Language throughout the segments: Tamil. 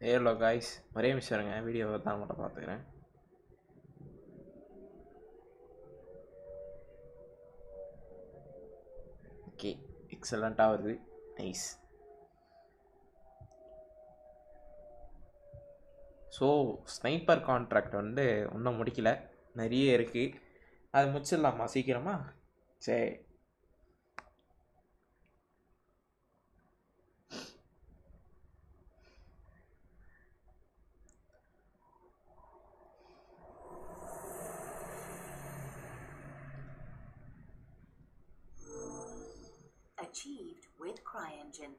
ஏர்லோ காய்ஸ் ஒரே நிமிஷம் இருங்க வீடியோவை தான் மட்டும் பார்த்துக்கிறேன். ஓகே எக்ஸலண்ட்டாக வருது. நைஸ் ஸோ ஸ்னைப்பர் கான்ட்ராக்ட் வந்து இன்னும் முடிக்கல. நிறைய இருக்குது அது முடிச்சிடலாமா? சீக்கிரமாக சரி CryEngine.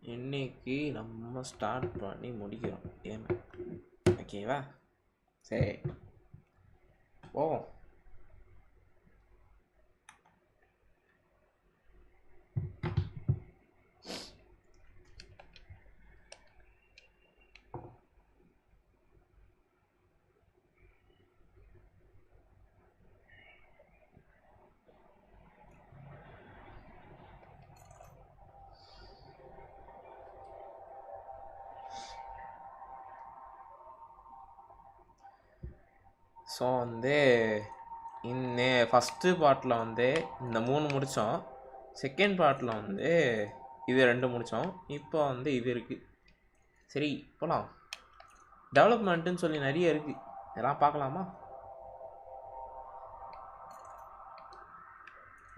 இன்னைக்கு நம்ம ஸ்டார்ட் பண்ணி முடிக்கிறோம். கேம் ஓகேவா சரி. ஓ ஸோ வந்து இன்னே ஃபஸ்ட்டு பார்ட்டில் வந்து இந்த மூணு முடித்தோம் செகண்ட் பார்ட்டில் வந்து இது ரெண்டு முடித்தோம் இப்போ வந்து இது இருக்குது சரி போகலாம் டெவலப்மெண்ட்டுன்னு சொல்லி நிறைய இருக்குது இதெல்லாம் பார்க்கலாமா?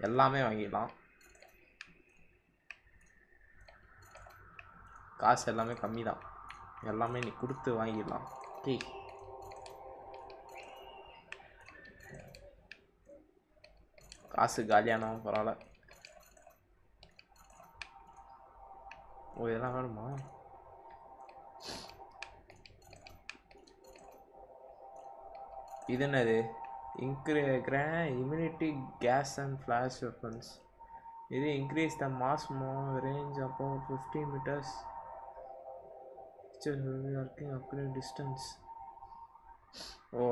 எல்லாமே வாங்கிடலாம். காசு எல்லாமே கம்மி தான் எல்லாமே நீ கொடுத்து வாங்கிடலாம். ஓகே காசு காலியானவன் பரவாயில்ல. ஓ இதெல்லாம் வேணுமா? இது என்னது? Increase immunity gas and flash weapons இது increase the max ammo range அப்போ fifty metres working upgrade distance oh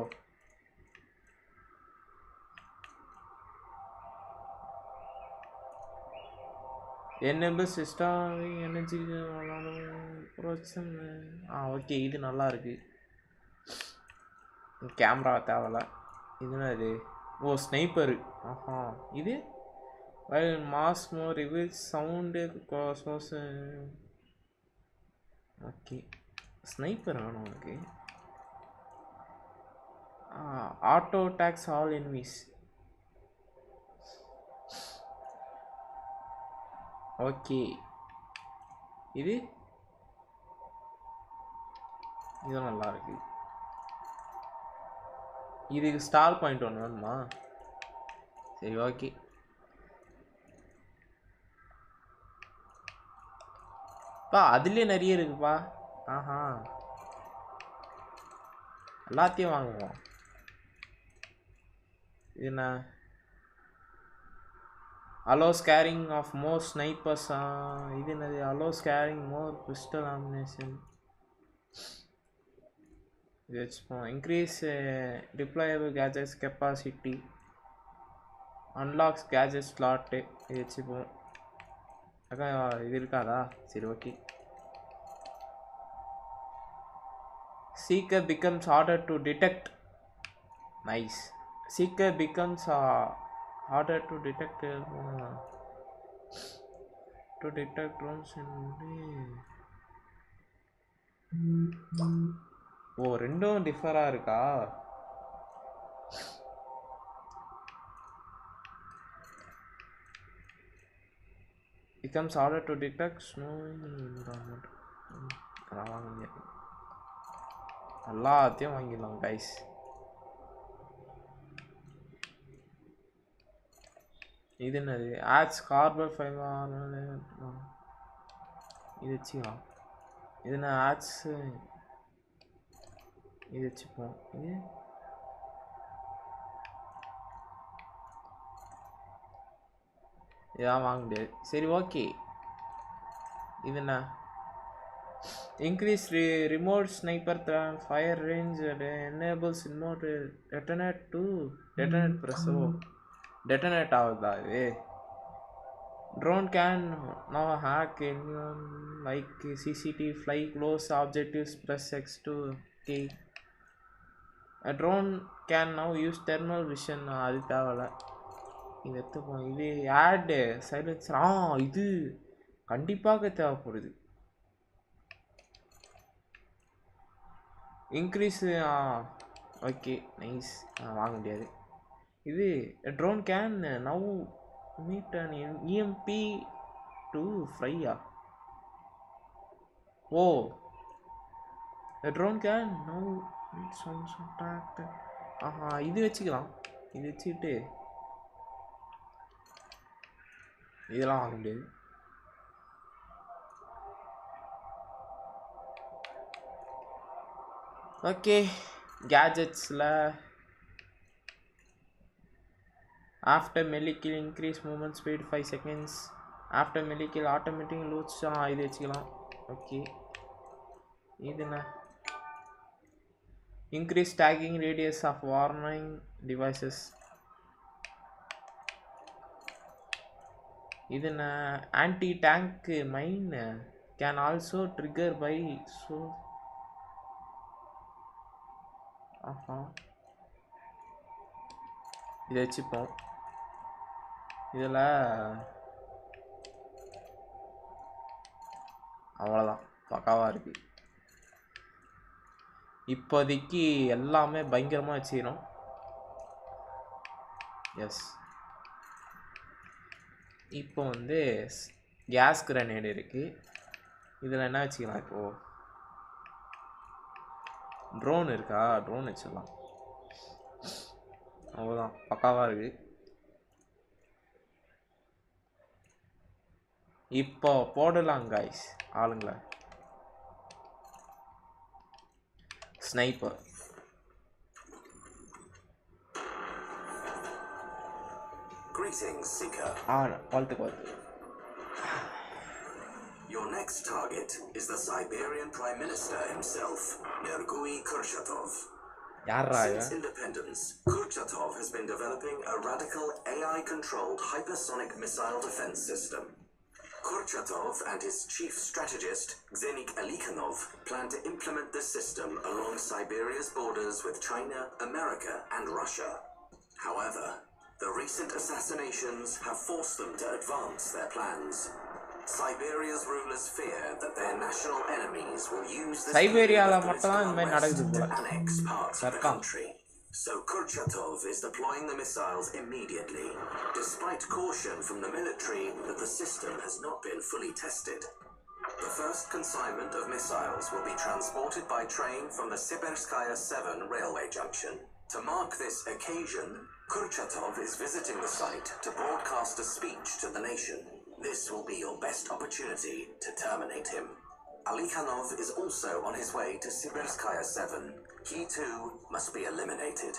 enable system energy பிரச்சனை. ஆ ஓகே இது நல்லா இருக்குது கேமரா தேவையில்ல. இதுனா இது? ஓ ஸ்னைப்பரு. ஆஹா இது? Max ammo reveal sound source okay. Sniper வேணும் உனக்கு. ஆட்டோ டேக்ஸ் ஆல் என்விஸ் ஓகே. இது? இது நல்லா இருக்கு. இதுக்கு ஸ்டார் பாயிண்ட் ஒன்று வேணுமா? சரி ஓகே. பா அதுலேயே நிறைய இருக்குப்பா. ஆஹா. எல்லாத்தையும் வாங்குவோம். இது என்ன? Allows carrying of more snipers இது என்னது allows carrying more pistol ammunition இது வச்சுப்போம் increase deployable gadgets capacity unlocks gadget slot இது வச்சுப்போம் அக்கா இது இருக்காதா சரி okay seeker becomes harder to detect nice seeker becomes harder to detect uh, to detect drones and oh ரெண்டும் டிஃபராக இருக்கா becomes harder to detect snow in environment அதெல்லாம் வாங்க முடியாது எல்லாத்தையும் வாங்கிடலாம் கைஸ் இது என்னது? ஆட்ஸ் கார்பன் ஃபைபர் இது வச்சுக்கலாம் இது என்ன ஆட்ஸ் இது வச்சுப்போம். இது? இதெல்லாம் வாங்க முடியாது. சரி ஓகே. இது என்ன? Increase re- remote sniper th- fire range and enables remote re- detonate to detonate press oh detonate ஆகுதா இது drone can now hack anyone like CCTV fly close objectives press X to key a drone can now use thermal vision அது தேவையில்ல இது எடுத்துப்போம் இது ஆடு சைலன்சர் ஆ இது கண்டிப்பாக தேவைப்படுது இன்க்ரீஸ் ஆ ஓகே நைஸ் வாங்க முடியாது இது drone can now emit an EMP to fry a oh. Drone can now emit sounds attract aha இது வச்சுக்கலாம். இது வச்சுக்கிட்டு இதெல்லாம் வாங்க முடியாது. Okay கேஜெட்ஸில் after melee kill increase movement speed five seconds after melee kill automatic lose ah இது வச்சுக்கலாம். ஓகே இது என்ன? Increase tagging radius of warning devices இது என்ன? Anti tank mine can also trigger by so aha. இதை வச்சுப்போம். இதில் அவ்வளோதான் பக்காவாக இருக்குது இப்போதைக்கு எல்லாமே பயங்கரமாக வச்சுக்கிறோம் எஸ் இப்போ வந்து கேஸ் கிரனேடு இருக்குது இதில் என்ன வச்சுக்கலாம் இப்போது ட்ரோன் இருக்கா? ட்ரோன் வச்சிடலாம். அவ்வளோதான் பக்காவாக இருக்குது இப்போ போடலாம் காய்ஸ் ஆளுங்களை ஸ்னைப்பர் Greetings, Seeker. ஆ வாழ்த்து வாழ்த்து Your next target is the Siberian Prime Minister himself, Nergui Kurchatov. யாரா Since இவன் independence, Kurchatov has been developing a radical AI controlled hypersonic missile defense system. Kurchatov and his chief strategist, Xenik Alikhanov, plan to implement this system along Siberia's borders with China, America, and Russia. However, the recent assassinations have forced them to advance their plans. Siberia's rulers fear that their national enemies will use this Siberia to annex parts of the country. So Kurchatov is deploying the missiles immediately, despite caution from the military that the system has not been fully tested. The first consignment of missiles will be transported by train from the Sibirskaya 7 railway junction. To mark this occasion, Kurchatov is visiting the site to broadcast a speech to the nation. This will be your best opportunity to terminate him. Alikhanov is also on his way to Sibirskaya 7. He too must be eliminated.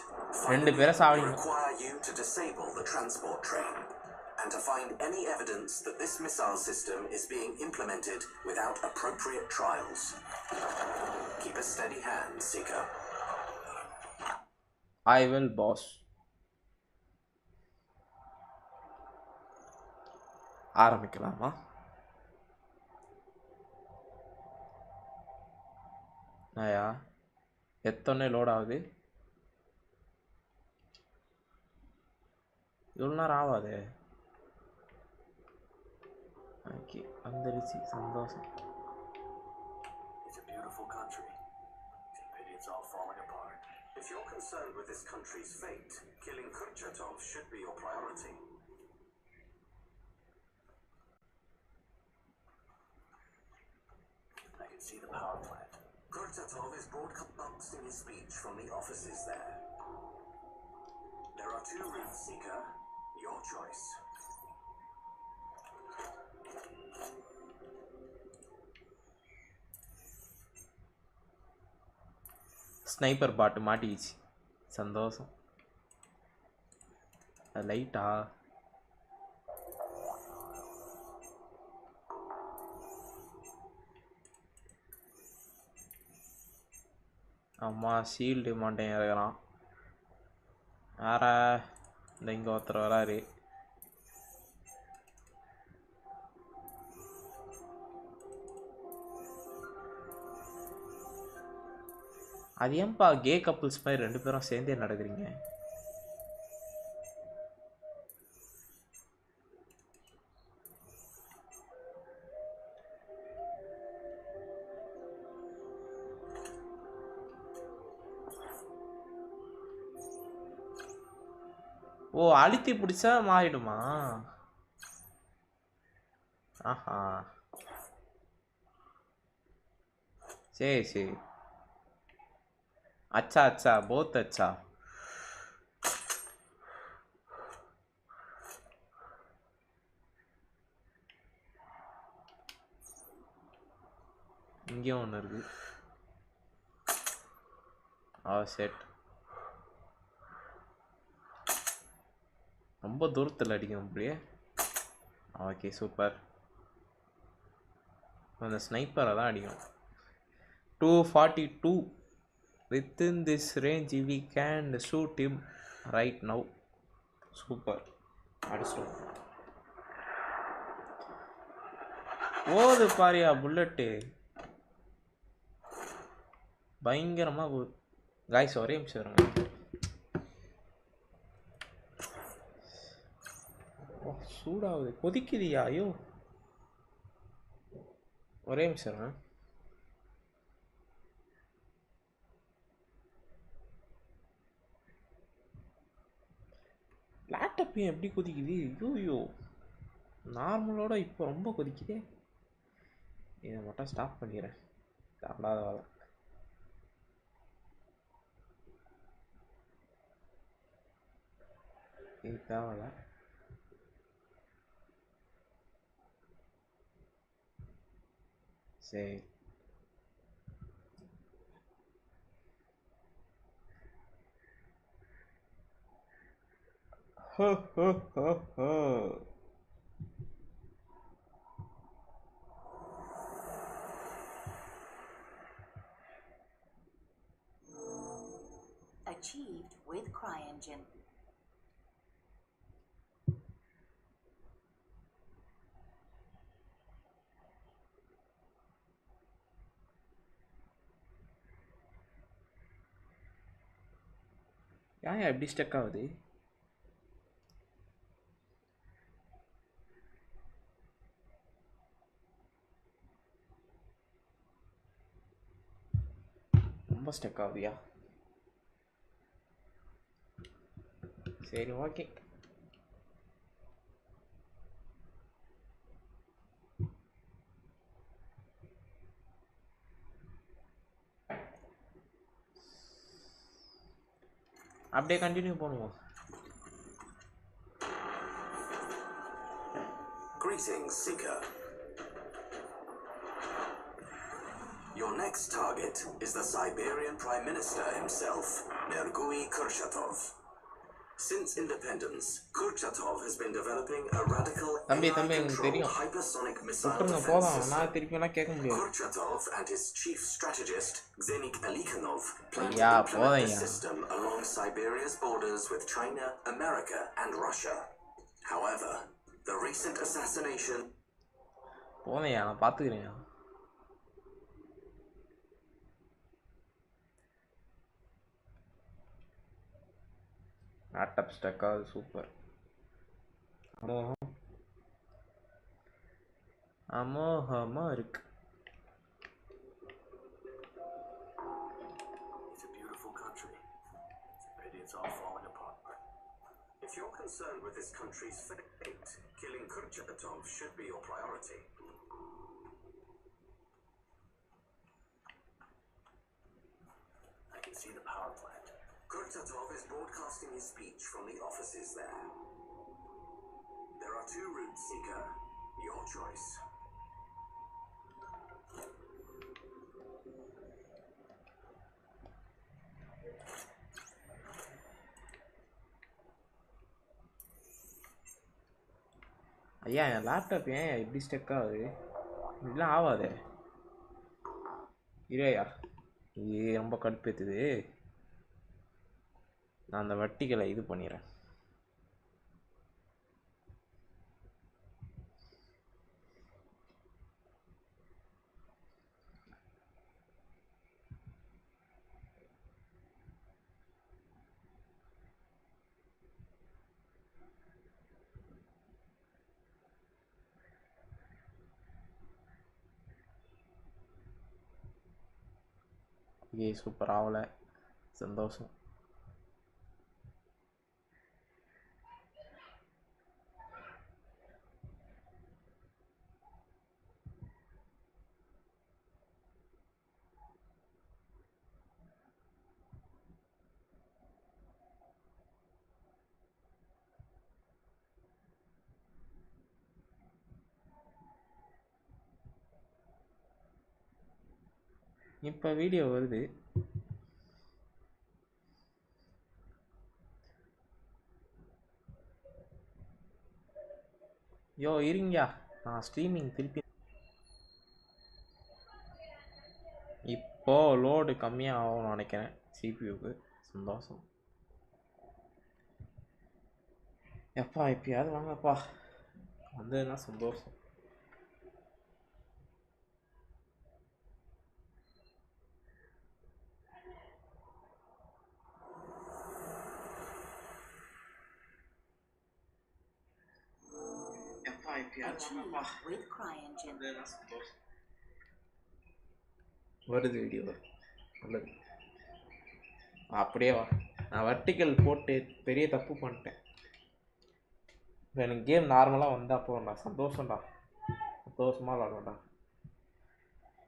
ரெண்டு பேரை we சாவடிக்கணும் require you to disable the transport train and to find any evidence that this missile system is being implemented without appropriate trials. Keep a steady hand, Seeker. I will pass ஆரம்பிக்கலாமா நாயா எத்தனை லோட் ஆகுது இவ்வளோ நேரம் ஆகாதே ஓகே வந்துருச்சு சந்தோஷம் It's a beautiful country. It's a pity it's all falling apart. If you're concerned with this country's fate, killing Kurchatov should be your priority. I can see the power plant. Kurchatov is broadcasting his speech from the offices there. There are two routes, Seeker. Your choice. Sniper பாட்டு மாட்டிக்கிச்சு சந்தோஷம் அது லைட்டா அம்மா ஷீல்டு மாட்டேன் இருக்கிறான் வேற இந்த இங்கே ஒருத்தர் வராரு. அது ஏன்பா கே கப்புள்ஸ் மாதிரி ரெண்டு பேரும் சேர்ந்தே நடக்கிறீங்க? ஓ அழுத்தி பிடிச்சா மாறிடுமா? ஆஹா. சரி சரி. அச்சா அச்சா போத் அச்சா. இங்கேயும் ஒன்று இருக்குது ஆ oh, செட் ரொம்ப தூரத்தில் அடிக்கும் அப்படியே. ஓகே சூப்பர் அந்த ஸ்னைப்பரை தான் அடிக்கும். Two forty two within this range we can shoot him right now super அடிச்சிடும் போது பாரியா புல்லட்டு பயங்கரமாக காய்ஸ் ஒரே நிமிஷம் இருங்க ஓ, சூடாகுது. கொதிக்குதியா ஐயோ ஒரே நிமிஷம் லேப்டாப் ஏன் எப்படி கொதிக்குது? ஐயோ நார்மலோட இப்போ ரொம்ப கொதிக்குதே. இதை மட்டும் ஸ்டாப் பண்ணிடுறேன். தேவையில்லாத வேலை. இதுதான் வேலை. say ho ho ho ho achieved with CryEngine. ஏன் எப்படி ஸ்டக் ஆகுது. ரொம்ப ஸ்டக் ஆகுதியா. சரி ஓகே அப்படியே கண்டினியூ பண்ணுவோம் Greetings, Seeker. Your next target is the Siberian Prime Minister himself, Nergui Kurchatov. Since independence, Kurchatov has been developing a radical தம்பி, தம்பி, எனக்கு AI-controlled தெரியும். hypersonic missile விட்டுருங்க defense போதும் system. நான் திருப்பியெல்லாம் கேட்க முடியாது Kurchatov and his chief strategist, Xenik Alikhanov, plan to Yeah, implement boy, the yeah. system along Siberia's borders with China, America, and Russia. However, the recent assassination போதையா நான் பார்த்துக்கிறேன் a beautiful country. It's a pity it's all falling apart. If you're concerned with this country's fate, killing Kurchatov should be your priority. I can see the power plant. Kurchatov is broadcasting his speech from the offices there. There are two routes, Seeker. Your choice. ஐயா என் லேப்டாப் ஏன் இப்படி ஸ்டக் ஆகுது இப்படிலாம் ஆகாதே இரையா இது ரொம்ப கடுப்பேத்துது நான் அந்த வட்டிகளை இது பண்ணிடுறேன் ஏ சூப்பர் ஆகலை சந்தோஷம். இப்போ வீடியோ வருது. யோ இருங்கயா நான் ஸ்ட்ரீமிங் திருப்பி இப்போ லோடு கம்மியாக ஆகும்னு நினைக்கிறேன் சிபியூக்கு சந்தோஷம். எப்பா எப்பயாவது வாங்கப்பா. வந்ததுன்னா சந்தோஷம் எப்பா எப்பயாவது வாங்கப்பா Achieved with CryEngine. வந்ததுன்னா சந்தோஷம் வருது வீடியோ நல்லது. அப்படியே வா. நான் வர்டிக்கல் போட்டு பெரிய தப்பு பண்ணிட்டேன். இப்போ எனக்கு கேம் நார்மலாக வந்தால் போதும்டா. சந்தோஷம்டா. சந்தோஷமாக விளாடுவேன்டா.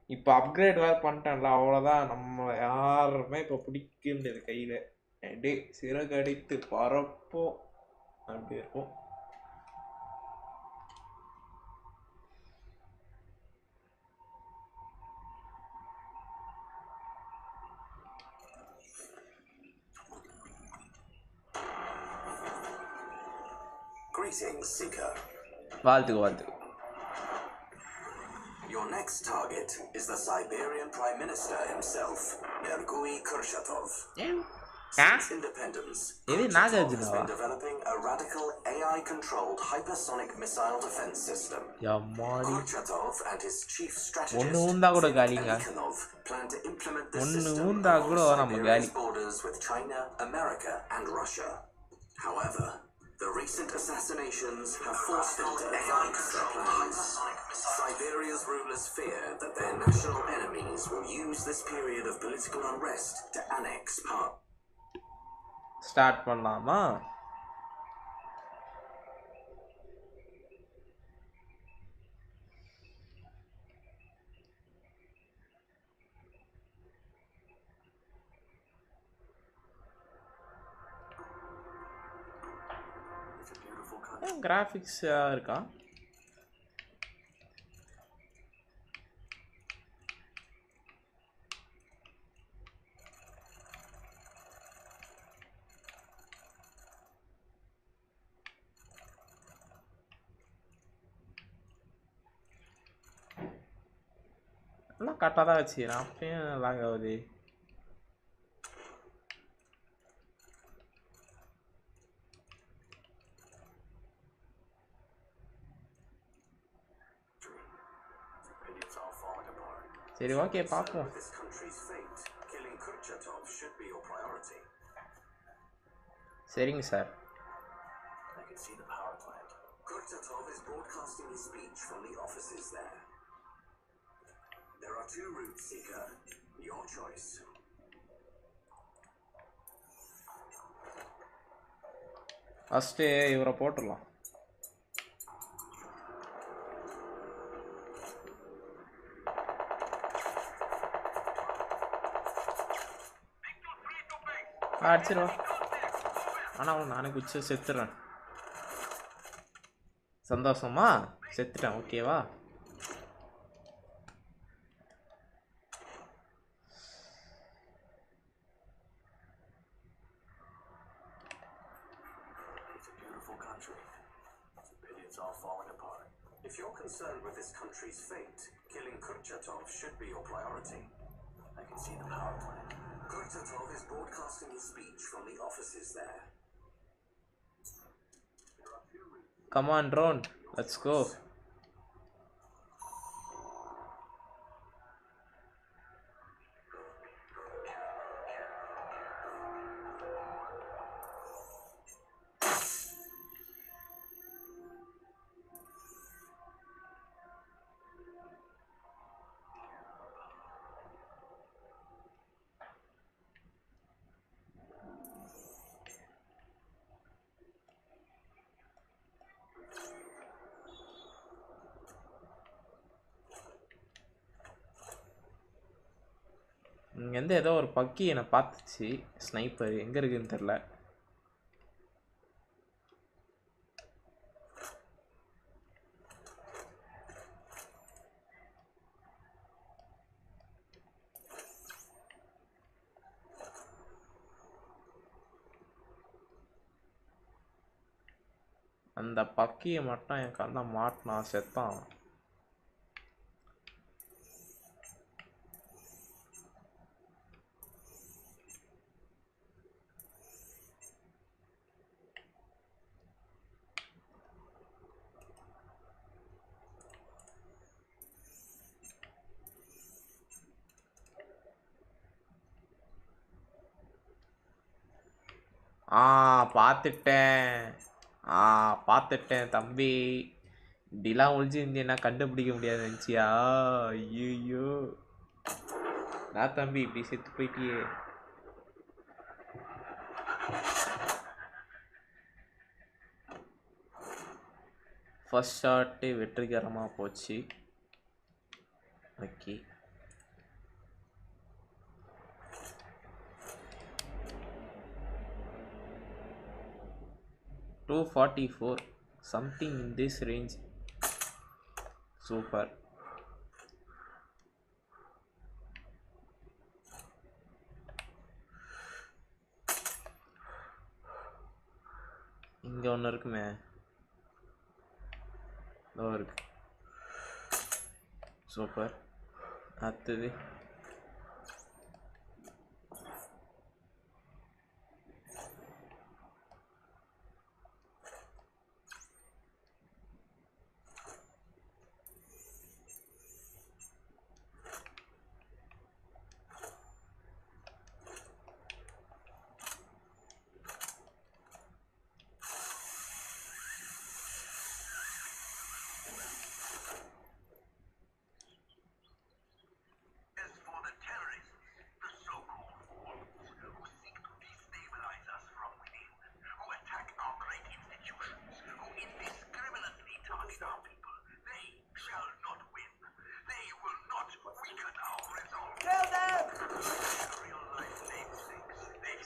இப்போ அப்கிரேட் வேறு பண்ணிட்டேன்ல அவ்வளோதான் நம்ம யாருமே இப்போ பிடிக்க முடியாது கையில். அப்படியே சிறகடித்து பறப்போம் அப்படி இருக்கும் Seeker. வாழ்த்துக்கு வாழ்த்துக்கு Your next target is the Siberian Prime Minister himself, Nergui Kurchatov. Since independence, இது Kurchatov has நாகார்ஜுனாவா been developing a radical AI-controlled hypersonic missile defense system. எம்மாடி Kurchatov and his chief ஒன்று strategist, ஊந்தா கூட Vin Kalinga. Pelikanov, plan to implement this ஒன்று system ஊந்தா along கூட நம்ம Siberia's காலி. borders with China, America, and Russia. However, the recent assassinations have forced them to advance their plans. Siberia's rulers fear that their national enemies will use this period of political unrest to annex part. Start பண்ணலாமா beautiful country. Graphics இருக்கா எல்லாம் கரெக்டாக தான் வச்சுக்கிறேன் அப்பயும் லாக் ஆகுது சரி ஓகே பார்ப்போம். சரிங்க sir. Kurchatov is broadcasting his speech from the offices there. There are two routes, Seeker. Your choice. First இவரை போட்டுடலாம் அடிச்சிருவா ஆனால் அவன் நானே குச்சி செத்துறேன். சந்தோஷமா? செத்துட்டேன். ஓகேவா? Come on, Ron. Let's go. பக்கி என்னை பார்த்துச்சு. ஸ்னைப்பர் எங்கே இருக்குதுன்னு தெரில அந்த பக்கியை மட்டும் என் கண்ணை மாட்டினா செத்தான். ஆ பார்த்துட்டேன் ஆ பார்த்துட்டேன் தம்பி. இப்படிலாம் ஒழிஞ்சு ஒழிஞ்சிருந்தீங்கன்னா கண்டுபிடிக்க முடியாது நினச்சியா? ஐயோ நான் தம்பி இப்படி செத்து போயிட்டியே. ஃபஸ்ட் ஷாட்டு வெற்றிகரமாக போச்சு. Okay two forty four something in this range super இங்கே ஒன்று இருக்குமே. இதோ இருக்கு. சூப்பர் அடுத்தது.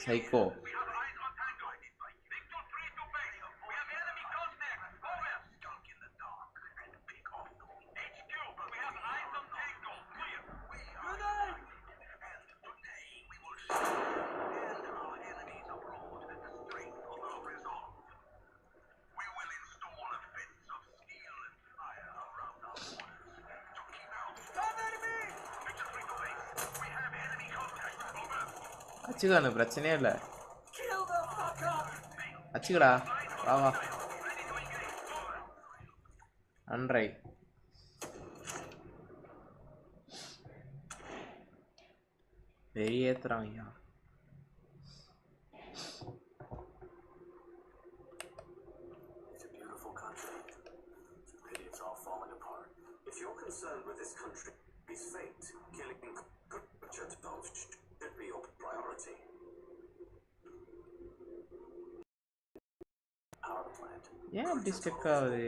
psycho அச்சுக்கலாம் பிரச்சனையே இல்லை. அச்சுக்கடா வா வா. நன்றை. வெளியேற்றுறாங்கய்யா ஸ்டிக் ஆகுது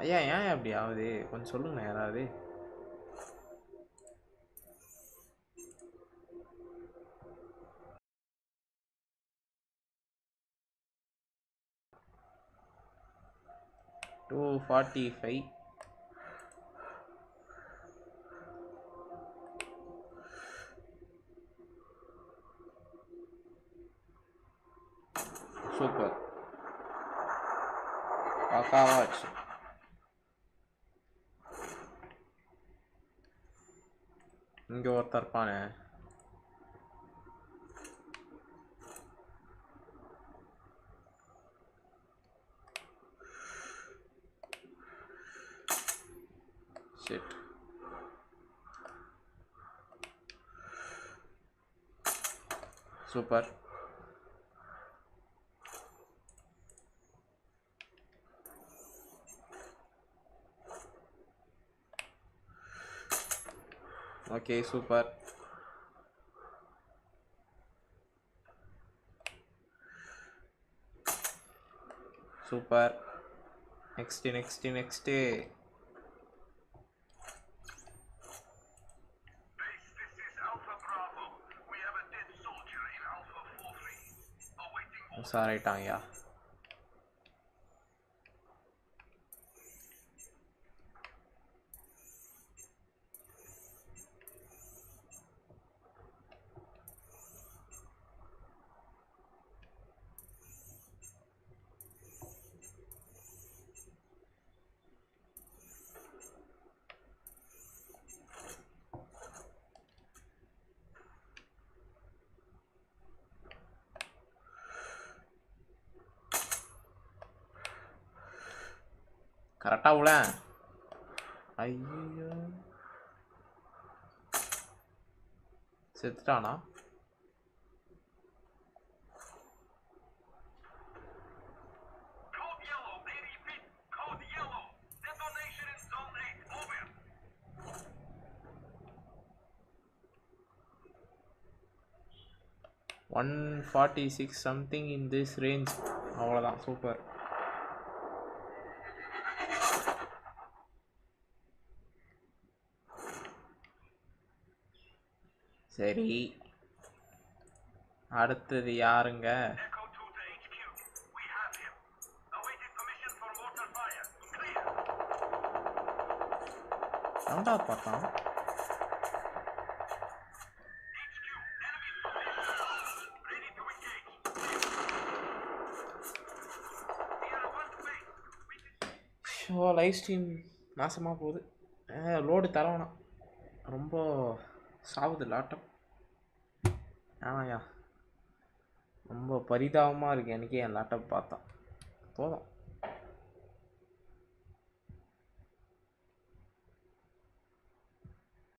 ஐயா ஏன் அப்படி ஆகுது கொஞ்சம் சொல்லுங்க யாராவது 245 Shit. Super okay super super next next next सारे टांग्या கரெக்டாக உள்ள. ஐயோ. செத்துட்டானா? One forty six something in this range அவ்வளோதான் super We are about to base. Show live stream நாசமாக போகுது. லோடு தரவேணாம். ரொம்ப சாவுது லாட்டம். ஆமாயா ரொம்ப பரிதாபமாக இருக்குது எனக்கே என் லேப்டாப் பார்த்தா. போதும்.